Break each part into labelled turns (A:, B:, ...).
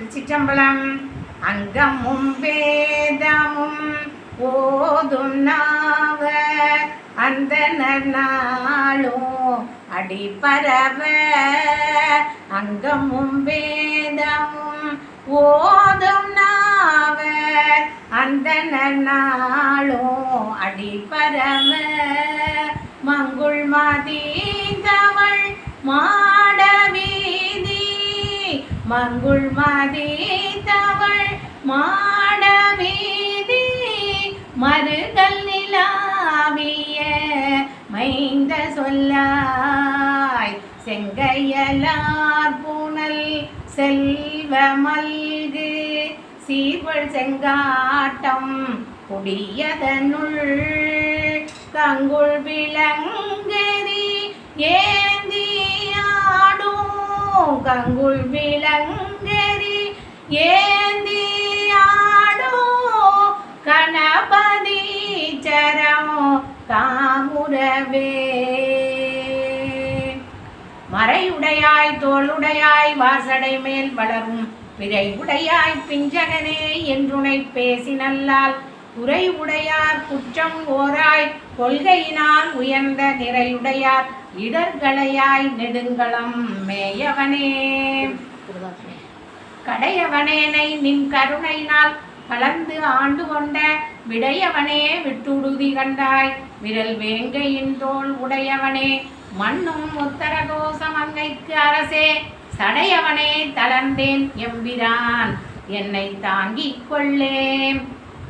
A: திருச்சிற்றம்பலம். அங்கமும் வேதமும் ஓதும் நாவர் அந்த நாளும் அடிபரவ. அங்கமும் வேதமும் ஓதும் நாவர் அந்த நாளும் அடிபரவ. மங்குள் மாதிரி மங்குள் மதீந்தவள் மாட வீதி நிலாவிய மைந்த சொல்லாய் செங்கையலார் புனல் செல்வ மல்கு சீர்வள் செங்காட்டம் குடியதனுள் தங்குள் விளங்கரி கங்குள் விளங்கரி ஏந்தி ஆடோ கணபதி சரமோ காமுரவே மறையுடையாய் தோளுடையாய் வாசடை மேல் வளரும் பிறை உடையாய் பிஞ்சகனே என்றுனை பேசி நல்லால் குறை உடையார் குற்றம் ஓராய் கொள்கையினால் உயர்ந்த நிறையுடையார் இடர்களையாய் நெடுங்களம் மேயவனே. கடையவனேனை நின் கருணையினால் கலந்து ஆண்டு கொண்ட விடையவனே விட்டுடுதி கண்டாய். விரல் வேங்கையின் தோள் உடையவனே மண்ணும் உத்தரகோசம் அங்கைக்கு அரசே சடையவனே தளர்ந்தேன் எம்பிரான் என்னை தாங்கிக் கொள்ளேன்.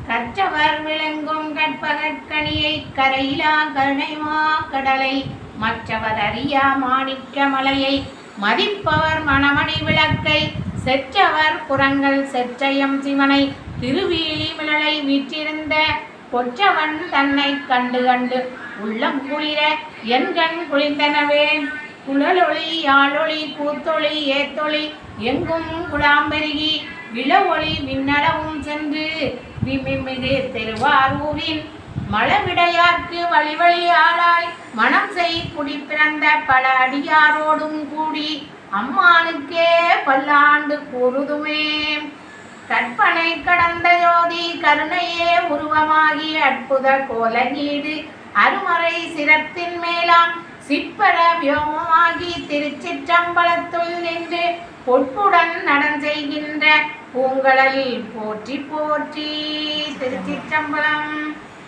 A: கற்றவர் விளங்கும் கற்பகற்கனியை கரையிலா கருணைமா கடலை மற்றவர் அறியா மாணிக்க மலையை மதிப்பவர் மணமணி விளக்கை செற்றவர் புறங்கள் செற்றயம் சிவனை திருவீழி மிளலை வீற்றிருந்த கொற்றவன் தன்னை கண்டு கண்டு உள்ளம் குளிர என் கண் குளிர்ந்தனவே. குழலொளி யாழொளி கூத்தொளி ஏத்தொளி எங்கும் குழாம்பெருகி விளவொளி விண்ணளவும் சென்று விமிமிகு திருவாரூரின் மலவிடையார்க்கு வழி வழியாளாய் மனம் செய் குடி பிறந்த பல அடியாரோடும் கூடி அம்மானுக்கே பல்லாண்டு கூறுதுமே. கற்பனை கடந்த ஜோதி கருணையே உருவமாகி அற்புத கோலநீடு அருமறை சிரத்தின் மேலாம் சிற்பர வியோமமாகி திருச்சிற்றம்பலத்துள் நின்று பொற்புடன் நடன் பூங்கடல் போற்றி போற்றி திருச்சிற்றம்பலம்.